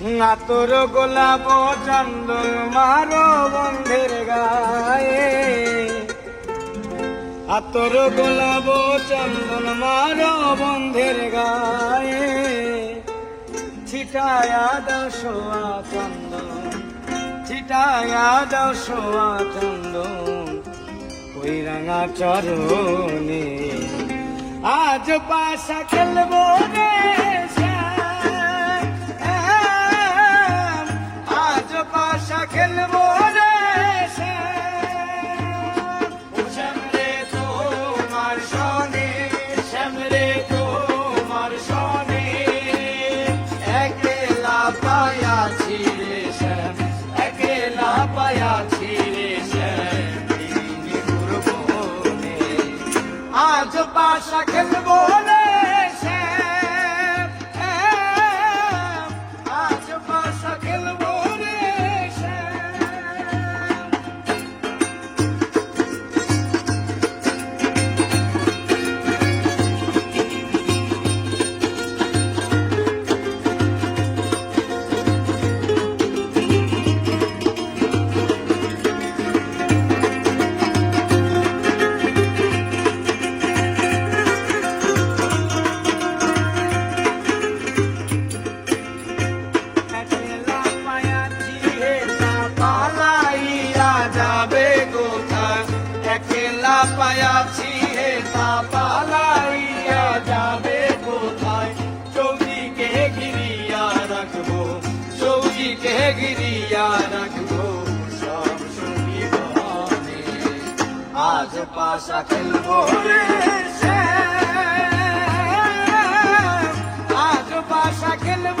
আতর গোলাপ চন্দন মারো বন্ধের গায়ে। আতর গোলাপ চন্দন মারো বন্ধের গায়ে। ছিটায়া দাও সোয়া চন্দন, ছিটায়া দাও সোয়া চন্দন ওই রাঙা চরণে। আজ পাশা খেলব রে আজ পাশা খেলব রে পালাইয়া যাবে কোথায়? একলা পায়াছি হে তা পালাইয়া যাবে কোথায়? চৌকিকে ঘিরিয়া রাখব, চৌকিকে ঘিরিয়া রাখব, সব সুবিধানে আজ পাশা খেলব রে আজ পাশা খেলব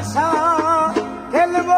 আশা খেলব।